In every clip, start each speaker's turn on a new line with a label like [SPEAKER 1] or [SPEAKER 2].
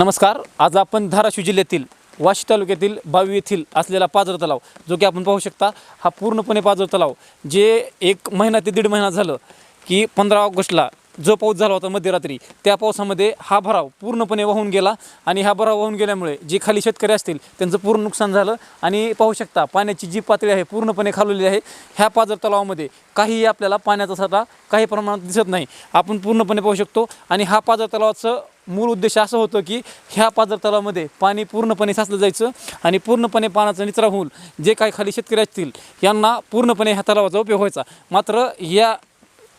[SPEAKER 1] नमस्कार. आज आपण धाराशिव जिल्ह्यातील वाशी तालुक्यातील बावी येथील असलेला पाझर तलाव जो की आपण पाहू शकता हा पूर्णपणे पाझर तलाव जे एक महिना ते दीड महिना झालं की पंधरा ऑगस्टला जो पाऊस झाला होता मध्यरात्री त्या पावसामध्ये हा भराव पूर्णपणे वाहून गेला आणि हा भराव वाहून गेल्यामुळे जे खाली शेतकरी असतील त्यांचं पूर्ण नुकसान झालं. आणि पाहू शकता पाण्याची जी पातळी आहे पूर्णपणे खालवलेली आहे. ह्या पाझर तलावामध्ये काहीही आपल्याला पाण्याचा साठा काही प्रमाणात दिसत नाही. आपण पूर्णपणे पाहू शकतो. आणि हा पाझर तलावाचं मूळ उद्देश असं होतं की ह्या पाझर तलावामध्ये पाणी पूर्णपणे साचलं जायचं आणि पूर्णपणे पाण्याचा निचरा होऊन जे काही खाली शेतकरी असतील यांना पूर्णपणे ह्या तलावाचा उपयोग व्हायचा. मात्र या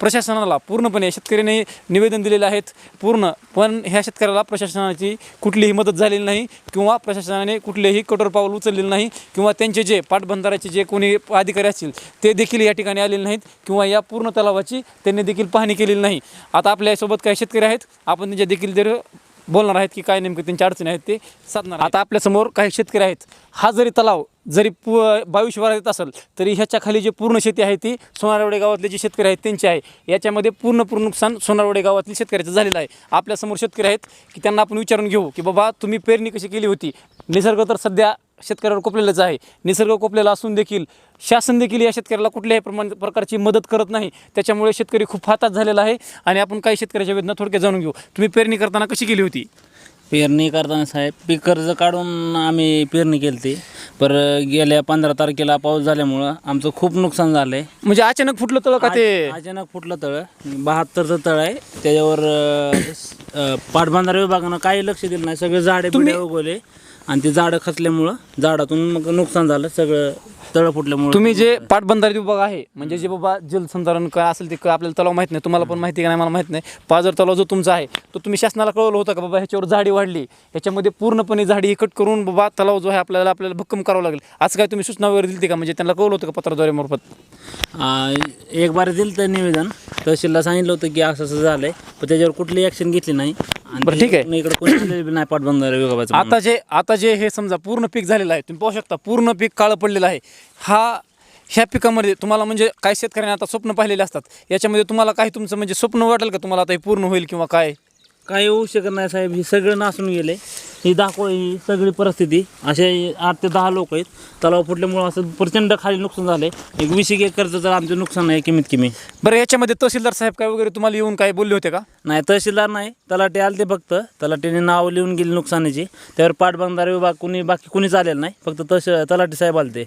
[SPEAKER 1] प्रशासनाला पूर्णपणे शेतकऱ्याने निवेदन दिलेले आहेत. पूर्ण पण ह्या शेतकऱ्याला प्रशासनाची कुठलीही मदत झालेली नाही किंवा प्रशासनाने कुठलेही कठोर पाऊल उचललेलं नाही किंवा त्यांचे जे पाटबंधाराचे जे कोणी अधिकारी असतील ते देखील या ठिकाणी आलेले नाहीत किंवा या पूर्ण तलावाची त्यांनी देखील पाहणी केलेली नाही. आता आपल्यासोबत काही शेतकरी आहेत. आपण त्यांच्या देखील जर बोलणार आहेत की काय नेमकं त्यांच्या अडचणी आहेत ते साधणार आता आपल्यासमोर काही शेतकरी आहेत. हा जरी तलाव जरी पु बावीस शिवारात येत असेल तरी ह्याच्या खाली जी पूर्ण शेती आहे ती सोनारवडे गावातले जे शेतकरी आहेत त्यांची आहे. याच्यामध्ये पूर्ण पूर्ण नुकसान सोनारवडे गावातील शेतकऱ्याचं झालेलं आहे. आपल्यासमोर शेतकरी आहेत की त्यांना आपण विचारून घेऊ की बाबा तुम्ही पेरणी कशी केली होती? निसर्ग तर सध्या शेतकऱ्यावर कोपलेलाच आहे. निसर्ग कोपलेला असून देखील शासन देखील या शेतकऱ्याला कुठल्याही प्रमाण प्रकारची मदत करत नाही. त्याच्यामुळे शेतकरी खूप हातात झालेला आहे आणि आपण काही शेतकऱ्याच्या वेदना थोडक्यात जाणून घेऊ. तुम्ही पेरणी करताना कशी केली होती?
[SPEAKER 2] पेरणी करताना साहेब पीक कर्ज काढून आम्ही पेरणी केली ती पर गेल्या पंधरा तारखेला पाऊस झाल्यामुळं आमचं खूप नुकसान झालं आहे
[SPEAKER 1] म्हणजे अचानक फुटलं तळ का ते?
[SPEAKER 2] अचानक फुटलं तळ. बहात्तरचं तळ आहे. त्याच्यावर अं, स- अं, पाटबंधारे विभागानं काही लक्ष दिलं नाही. सगळे झाडे बिडे उगवले. आणि ते झाडं खचल्यामुळं झाडातून मग नुकसान झालं सगळं तळ फुटल्यामुळं.
[SPEAKER 1] तुम्ही जे पाटबंधारे विभाग आहे म्हणजे जे बाबा जलसंधारण काय असेल ते काय आपल्याला तलाव माहीत नाही तुम्हाला पण माहिती का नाही मला माहीत नाही. पाझर तलाव जो तुमचा आहे तो तुम्ही शासनाला कळवलं होतं का बाबा ह्याच्यावर झाडी वाढली? ह्याच्यामध्ये पूर्णपणे झाडी कट करून बाबा तलाव जो आहे आपल्याला आपल्याला भक्कम करावं लागेल. असं काय तुम्ही सूचना वगैरे दिली का? म्हणजे त्यांना कळवलं होतं का पत्राद्वारे मार्फत?
[SPEAKER 2] एक बार दिलं तर निवेदन. तहसीलला सांगितलं होतं की असं असं झालंय पण त्याच्यावर कुठली ॲक्शन घेतली नाही. आणि
[SPEAKER 1] बरं, ठीक आहे.
[SPEAKER 2] इकडे कोणी आलेलं बी नाही पाटबंधारे विभागाचं
[SPEAKER 1] आता जे आता जे हे समजा पूर्ण पीक झालेलं आहे तुम्ही पाहू शकता पूर्ण पीक काळं पडलेलं आहे. हा ह्या पिकामध्ये तुम्हाला म्हणजे काही शेतकऱ्यांनी आता स्वप्न पाहिलेले असतात. याच्यामध्ये तुम्हाला काही तुमचं म्हणजे स्वप्न वाटेल का? तुम्हाला आता हे पूर्ण होईल किंवा काय?
[SPEAKER 2] काही होऊ शकत नाही साहेब ही सगळं नासून गेले ही दाखव ही सगळी परिस्थिती. असे आठ ते दहा लोक आहेत. तलाव फुटल्यामुळं असं प्रचंड खाली नुकसान झालं एक वीस एक एकरचं तर आमचं नुकसान आहे कमीत कमी.
[SPEAKER 1] बरं याच्यामध्ये तहसीलदार साहेब काय वगैरे तुम्हाला येऊन काय बोलले होते का?
[SPEAKER 2] नाही तहसीलदार नाही. तलाठी आले ते फक्त. तलाठीने नाव लिहून गेली नुकसानीची. त्यावर पाटबंधार विभाग कुणी बाकी कुणीच आलेलं नाही. फक्त तहस तलाठी साहेब आले ते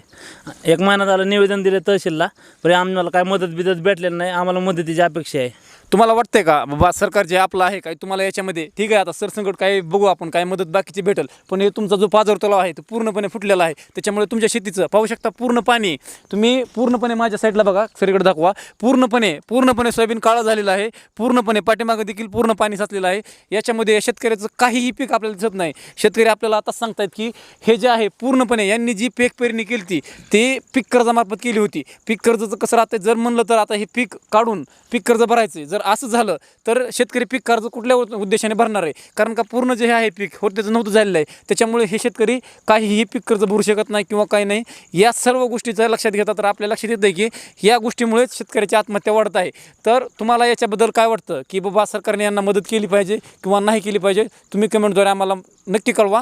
[SPEAKER 2] एक महिना झालं निवेदन दिले तहसीलला. पण आम्हाला काय मदत बिदत भेटलेली नाही. आम्हाला मदतीची अपेक्षा आहे.
[SPEAKER 1] तुम्हाला वाटतंय का बाबा सरकार जे आपलं आहे काय तुम्हाला याच्यामध्ये ठीक आहे? आता सरसंकट काय बघू आपण काय मदत बाकीची भेटेल. पण हे तुमचा जो पाझर तलाव आहे तो पूर्णपणे फुटलेला आहे. त्याच्यामुळे तुमच्या शेतीचं पाहू शकता पूर्ण पाणी. तुम्ही पूर्णपणे माझ्या साईडला बघा सरीकडे दाखवा. पूर्णपणे पूर्णपणे सोयाबीन काळं झालेला आहे. पूर्णपणे पाठीमागं देखील पूर्ण पाणी साचलेलं आहे. याच्यामध्ये शेतकऱ्याचं काहीही पीक आपल्याला दिसत नाही. शेतकरी आपल्याला आता सांगतायत की हे जे आहे पूर्णपणे यांनी जी पीक पेरणी केली ती ते पीक कर्जामार्फत केली होती. पीक कर्जाचं कसं राहतं जर म्हणलं तर आता हे पीक काढून पीक कर्ज भरायचं जर असं झालं तर शेतकरी पीक कर्ज कुठल्या उद्देशाने भरणार आहे? कारण का पूर्ण जे आहे पीक होत त्याचं नव्हतं झालेलं आहे. त्याच्यामुळे हे शेतकरी काहीही पीक कर्ज भरू शकत नाही किंवा काही नाही. या सर्व गोष्टीचं लक्षात घेता तर आपल्या लक्षात येतं की या गोष्टीमुळेच शेतकऱ्याची आत्महत्या वाढत आहे. तर तुम्हाला याच्याबद्दल काय वाटतं? की बाबा सरकारने यांना मदत केली पाहिजे किंवा नाही केली पाहिजे? तुम्ही कमेंटद्वारे आम्हाला नक्की कळवा.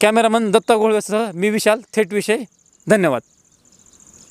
[SPEAKER 1] कॅमेरामन दत्ता घोळवेसह मी विशाल थेट विषय. धन्यवाद.